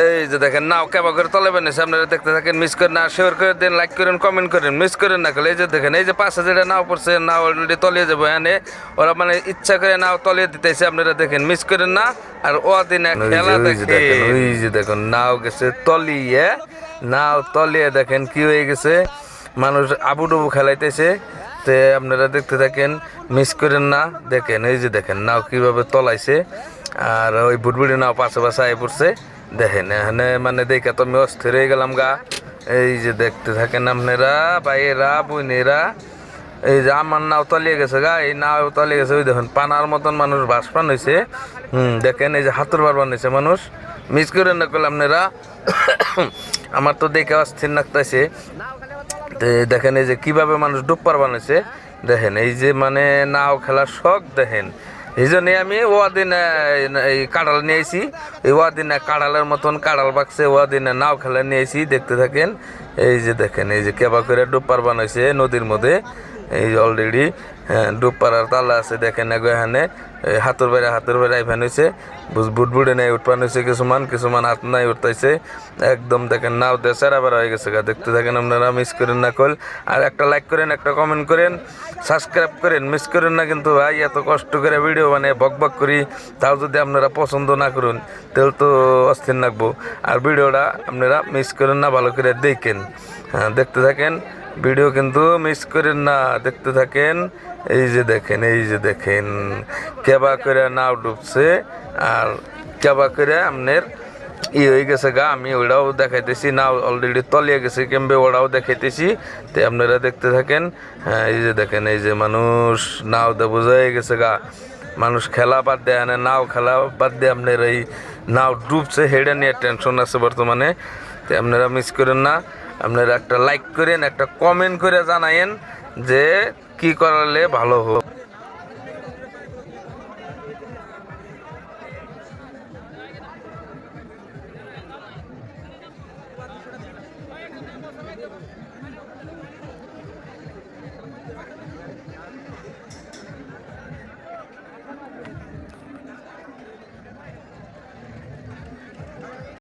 এই যে দেখেন নাও কেবা করে তলে বানিয়েছে আপনারা দেখতে থাকেন মিস করেন না শেয়ার করে দেন লাইক করেন কমেন্ট করেন মিস করেন না এই যে দেখেন এই যে পাশে যেটা নাও পড়ছে নাও অলরেডি তলিয়ে যাব এনে ওরা মানে ইচ্ছা করে নাও তলিয়ে দিতেছে আপনারা দেখেন মিস করেন না। আর ও দিন খেলা দেখেন ওই যে দেখুন নাও গেছে তলিয়ে। নাও তলিয়ে দেখেন কি হয়ে গেছে। মানুষ আবু ডুবু খেলাইতেছে। তে আপনারা দেখতে থাকেন মিস করেন না। দেখেন এই যে দেখেন নাও কীভাবে তলাইছে। আর ওই বুটবুড়ি নাও পাশে পাশে আয় পড়ছে। দেখেন, এখানে মানে দেখে তো আমি অস্থির হয়ে গেলাম গা। এই যে দেখতে থাকেন আপনারা, ভাইয়েরা, বোনেরা। এই যে আমার নাও তলিয়ে গেছে গা, এই নাও তলিয়ে গেছে। ওই দেখুন, পানার মতন মানুষ বাসপান হয়েছে হুম, দেখেন, এই যে হাতুর বার বানিয়েছে মানুষ। মিস করে না করলে আপনারা। আমার তো দেখে অস্থির এই দেখেন, এই যে কীভাবে মানুষ ডুপ্পার বানাইছে দেখেন, এই যে মানে নাও খেলার শখ, দেখেন। এই জন্যে আমি ওয়াদিনে এই কাঁড়াল নিয়েছি এই ওয়াদিনে কাঁড়ালের মতন কাঁড়াল বাক্সে ওয়াদিনে নাও খেলা নিয়েছি দেখতে থাকেন। এই যে দেখেন, এই যে কেবা করে ডুপার বানাইছে নদীর মধ্যে। এই অলরেডি ডুব পাড়ার তালা আছে, দেখেন এই হাতুর বেড়া হাতুর বেড়া ইফান হয়েছে বুট বুড়ে নেই উঠপান হয়েছে কিছুমান কিছুমান হাত নাই উঠতেছে একদম দেখেন, নাও দিয়ে সেরা বেড়া হয়ে গেছে গা। দেখতে থাকেন আপনারা মিস করেন না কল। আর একটা লাইক করেন, একটা কমেন্ট করেন। সাবস্ক্রাইব করেন মিস করেন না কিন্তু ভাই, এত কষ্ট করে ভিডিও মানে বক বক করি। তাও যদি আপনারা পছন্দ না করুন, তাহলে তো অস্থির লাগবো আর ভিডিওটা আপনারা মিস করেন না, ভালো করে দেখেন। হ্যাঁ দেখতে থাকেন। ভিডিও কিন্তু মিস করেন না, দেখতে থাকেন। এই যে দেখেন, এই যে দেখেন। কেবা করে নাও ডুবছে, আর কেবা করে আপনার ই হয়ে গেছে গা, আমি ওটাও দেখাইতেছি। নাও অলরেডি তলিয়ে গেছে, কেমবে ওটাও দেখাইতেছি। তো আপনারা দেখতে থাকেন। হ্যাঁ এই যে দেখেন, এই যে মানুষ নাও দে বোঝা হয়ে গেছে গা। মানুষ খেলা বাদ দেয় না, নাও খেলা বাদ দিয়ে, আপনার এই নাও ডুবছে হেডে নিয়ে টেনশন আছে বর্তমানে। তো আপনারা মিস করেন না। আপনারা একটা লাইক করেন, একটা কমেন্ট করে জানায়েন যে কি করালে ভালো হোক।